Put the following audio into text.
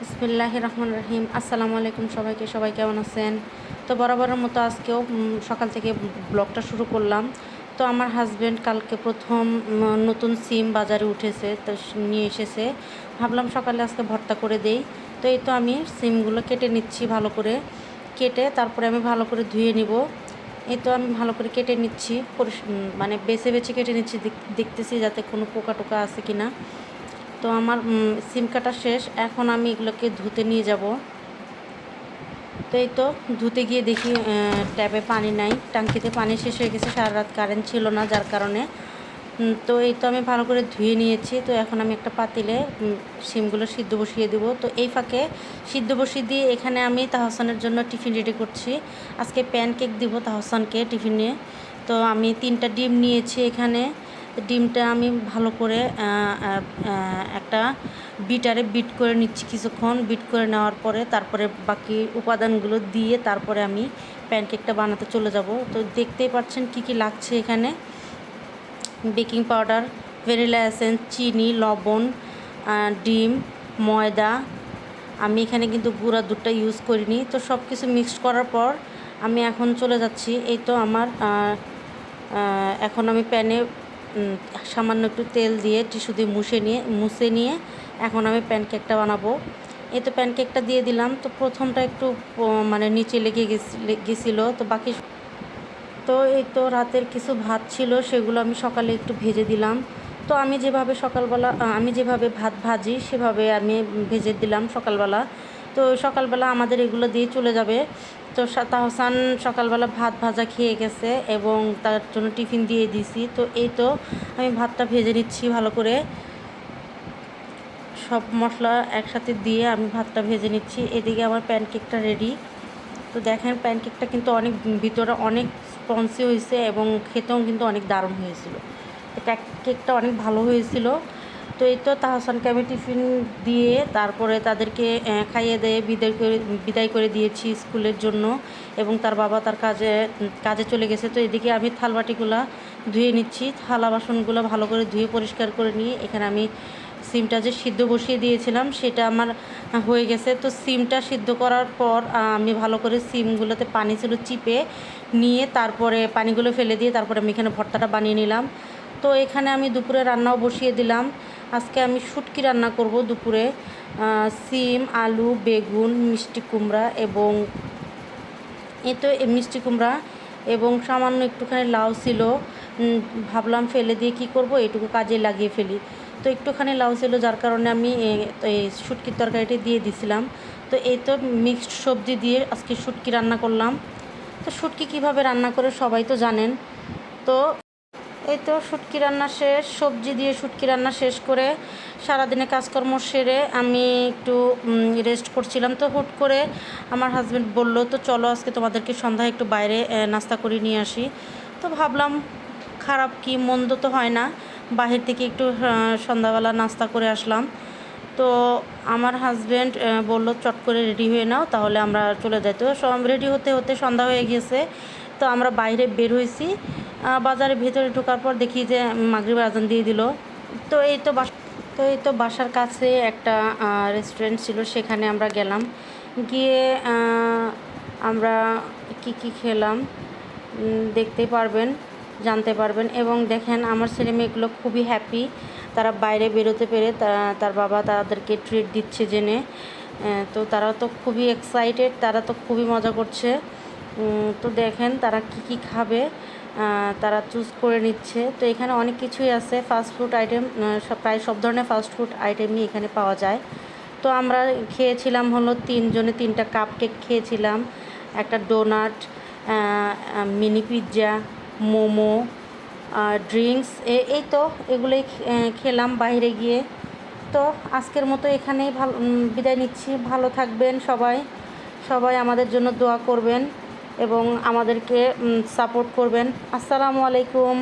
বিসমিল্লাহ রহমান রহিম আসসালামু আলাইকুম সবাইকে, সবাই কেমন আছেন? তো বরাবরের মতো আজকেও সকাল থেকে ব্লগটা শুরু করলাম। তো আমার হাজব্যান্ড কালকে প্রথম নতুন সিম বাজারে উঠেছে, তো নিয়ে এসেছে। ভাবলাম সকালে আজকে ভর্তা করে দেই। তো এই তো আমি সিমগুলো কেটে নিচ্ছি ভালো করে। কেটে তারপরে আমি ভালো করে ধুয়ে নিব। এই তো আমি ভালো করে কেটে নিচ্ছি মানে বেছে বেছে কেটে নিচ্ছি, দেখ- দেখতেছি যাতে কোনো পোকা টোকা আছে কি না তো আমার সিম কাটা শেষ। এখন আমি এগুলোকে ধুতে নিয়ে যাব। তো এই তো ধুতে গিয়ে দেখি ট্যাপে পানি নাই। টাঙ্কিতে পানি শেষ হয়ে গেছে সারা রাত কারেন্ট ছিল না, যার কারণে। তো এই তো আমি ভালো করে ধুয়ে নিয়েছি। তো এখন আমি একটা পাতিলে সিমগুলো সিদ্ধ বসিয়ে দেবো। তো এই ফাঁকে সিদ্ধ বসিয়ে দিয়ে এখানে আমি তাহসানের জন্য টিফিন রেডি করছি। আজকে প্যানকেক দিব তাহসানকে টিফিনে তো আমি তিনটা ডিম নিয়েছি এখানে। ডিমটা আমি ভালো করে একটা বিটারে বিট করে নিচ্ছি কিছুক্ষণ। বিট করে নেওয়ার পরে তারপরে বাকি উপাদানগুলো দিয়ে তারপরে আমি প্যানকেকটা বানাতে চলে যাব। তো দেখতেই পাচ্ছেন কি কি লাগছে এখানে। বেকিং পাউডার, ভ্যানিলা এসেন্স, চিনি, লবণ ডিম, ময়দা। আমি এখানে কিন্তু গুঁড়া দুধটা ইউজ করিনি। তো সব কিছু মিক্সড করার পর আমি এখন চলে যাচ্ছি। এই তো আমার এখন আমি প্যানে সামান্য একটু তেল দিয়ে, টিস্যু দিয়ে মুছে নিয়ে মুছে নিয়ে এখন আমি প্যানকেকটা বানাবো। এই তো প্যানকেকটা দিয়ে দিলাম, তো প্রথমটা একটু মানে নিচে লেগে গেছি গেছিল, তো বাকি তো এই তো রাতের কিছু ভাত ছিল, সেগুলো আমি সকালে একটু ভেজে দিলাম। তো আমি যেভাবে সকালবেলা আমি যেভাবে ভাত ভাজি, সেভাবে আমি ভেজে দিলাম সকালবেলা। তো সকালবেলা আমাদের এগুলো দিয়ে চলে যাবে। তো তাহসান সকালবেলা ভাত ভাজা খেয়ে গেছে এবং তার জন্য টিফিন দিয়ে দিছি তো এই তো আমি ভাতটা ভেজে নিচ্ছি ভালো করে। সব মশলা একসাথে দিয়ে আমি ভাতটা ভেজে নিচ্ছি। এদিকে আমার প্যানকেকটা রেডি তো দেখেন প্যানকেকটা কিন্তু অনেক ভিতরে অনেক স্পঞ্জি হয়েছে এবং খেতেও কিন্তু অনেক দারুণ হয়েছিল। তো কেকটা অনেক ভালো হয়েছিল। তো এই তো তাহসানকে আমি টিফিন দিয়ে তারপরে তাদেরকে খাইয়ে দিয়ে বিদায় করে বিদায় করে দিয়েছি স্কুলের জন্য এবং তার বাবা তার কাজে কাজে চলে গেছে। তো এদিকে আমি থালবাটিগুলো ধুয়ে নিচ্ছি। থালা বাসনগুলো ভালো করে ধুয়ে পরিষ্কার করে নিয়ে এখানে আমি সিমটা যে সিদ্ধ বসিয়ে দিয়েছিলাম সেটা আমার হয়ে গেছে। তো সিমটা সিদ্ধ করার পর আমি ভালো করে সিমগুলোতে পানি ছিল চিপে নিয়ে তারপরে পানিগুলো ফেলে দিয়ে তারপরে আমি এখানে ভর্তাটা বানিয়ে নিলাম। তো এখানে আমি দুপুরে রান্নাও বসিয়ে দিলাম। আজকে আমি শুটকি রান্না করব দুপুরে সিম, আলু, বেগুন, মিষ্টি কুমড়া এবং এ তো মিষ্টি কুমড়া এবং সামান্য একটুখানি লাউ ছিল। ভাবলাম ফেলে দিয়ে কি করব? এটুকু কাজে লাগিয়ে ফেলি। তো একটুখানি লাউ ছিল, যার কারণে আমি এই শুটকির তরকারিটি দিয়ে দিছিলাম। তো এই তো মিক্সড সবজি দিয়ে আজকে শুটকি রান্না করলাম। তো শুটকি কীভাবে রান্না করে সবাই তো জানেন। তো এই তো শুটকি রান্না শেষ, সবজি দিয়ে শুটকি রান্না শেষ করে সারাদিনে কাজকর্ম সেরে আমি একটু রেস্ট করছিলাম তো হুট করে আমার হাজব্যান্ড বলল, তো চলো আজকে তোমাদেরকে সন্ধ্যায় একটু বাইরে নাস্তা করে নিয়ে আসি। তো ভাবলাম, খারাপ কি, মন্দ তো হয় না। বাহির থেকে একটু সন্ধ্যাবেলা নাস্তা করে আসলাম। তো আমার হাজব্যান্ড বলল, চট করে রেডি হয়ে নাও, তাহলে আমরা চলে যাই। তো সব রেডি হতে হতে সন্ধ্যা হয়ে গিয়েছে। তো আমরা বাইরে বের হয়েছি। বাজারের ভেতরে ঢোকার পর দেখি যে মাগরিব আজান দিয়ে দিল। তো এই তো বাস তো এই তো বাসার কাছে একটা রেস্টুরেন্ট ছিল, সেখানে আমরা গেলাম। গিয়ে আমরা কি কি খেলাম দেখতে পারবেন, জানতে পারবেন। এবং দেখেন, আমার ছেলে মেয়েগুলো খুবই হ্যাপি তারা বাইরে বেরোতে পেরে তার বাবা তাদেরকে ট্রিট দিচ্ছে জেনে। তো তারা তো খুবই এক্সাইটেড তারা তো খুবই মজা করছে। তো দেখেন তারা কি কি খাবে তারা চুজ করে নিচ্ছে। তো এখানে অনেক কিছুই আছে ফাস্ট ফুড আইটেম প্রায় সব ধরনের ফাস্ট ফুড আইটেমই এখানে পাওয়া যায়। তো আমরা খেয়েছিলাম হলো তিনজনে তিনটা কাপ কেক খেয়েছিলাম, একটা donut mini pizza momo drinks এই তো এগুলোই খেলাম বাইরে গিয়ে। তো আজকের মতো এখানেই ভালো বিদায় নিচ্ছি। ভালো থাকবেন সবাই সবাই আমাদের জন্য দোয়া করবেন। এবং আমাদেরকে সাপোর্ট করবেন। আসসালামু আলাইকুম।